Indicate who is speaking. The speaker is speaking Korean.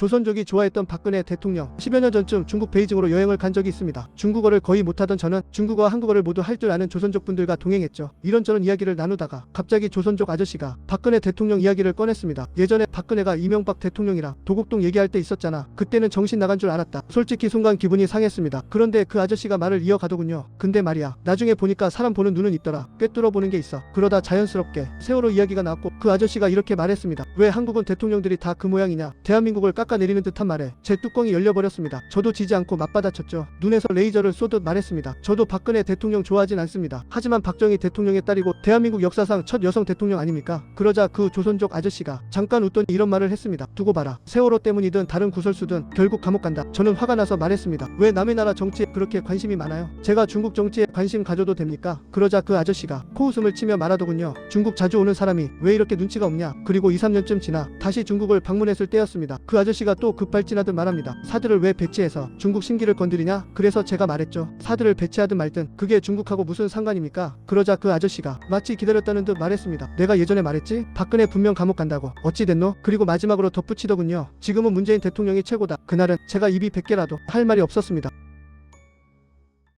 Speaker 1: 조선족이 좋아했던 박근혜 대통령 10여 년 전쯤 중국 베이징으로 여행을 간 적이 있습니다. 중국어를 거의 못하던 저는 중국어와 한국어를 모두 할 줄 아는 조선족 분들과 동행했죠. 이런저런 이야기를 나누다가 갑자기 조선족 아저씨가 박근혜 대통령 이야기를 꺼냈습니다. 예전에 박근혜가 이명박 대통령이랑 도곡동 얘기할 때 있었잖아. 그때는 정신 나간 줄 알았다. 솔직히 순간 기분이 상했습니다. 그런데 그 아저씨가 말을 이어가더군요. 근데 말이야. 나중에 보니까 사람 보는 눈은 있더라. 꿰뚫어 보는 게 있어. 그러다 자연스럽게 세월호 이야기가 나왔고 그 아저씨가 이렇게 말했습니다. 왜 한국은 대통령들이 다 그 모양이냐. 대한민국을 깎아내리는 듯한 말에 제 뚜껑이 열려버렸습니다. 저도 지지 않고 맞받아쳤죠. 눈에서 레이저를 쏘듯 말했습니다. 저도 박근혜 대통령 좋아하진 않습니다. 하지만 박정희 대통령의 딸이고 대한민국 역사상 첫 여성 대통령 아닙니까? 그러자 그 조선족 아저씨가 잠깐 웃더니 이런 말을 했습니다. 두고 봐라. 세월호 때문이든 다른 구설수든 결국 감옥 간다. 저는 화가 나서 말했습니다. 왜 남의 나라 정치에 그렇게 관심이 많아요? 제가 중국 정치에 관심 가져도 됩니까? 그러자 그 아저씨가 코웃음을 치며 말하더군요. 중국 자주 오는 사람이 왜 이렇게 눈치가 없냐? 그리고 2, 3년쯤 지나 다시 중국을 방문했을 때였습니다. 그 아저씨가 또 급발진하듯 말합니다. 사드를 왜 배치해서 중국 심기를 건드리냐? 그래서 제가 말했죠. 사드를 배치하든 말든 그게 중국하고 무슨 상관입니까? 그러자 그 아저씨가 마치 기다렸다는 듯 말했습니다. 내가 예전에 말했지? 박근혜 분명 감옥 간다고. 어찌 됐노? 그리고 마지막으로 덧붙이더군요. 지금은 문재인 대통령이 최고다. 그날은 제가 입이 100개라도 할 말이 없었습니다.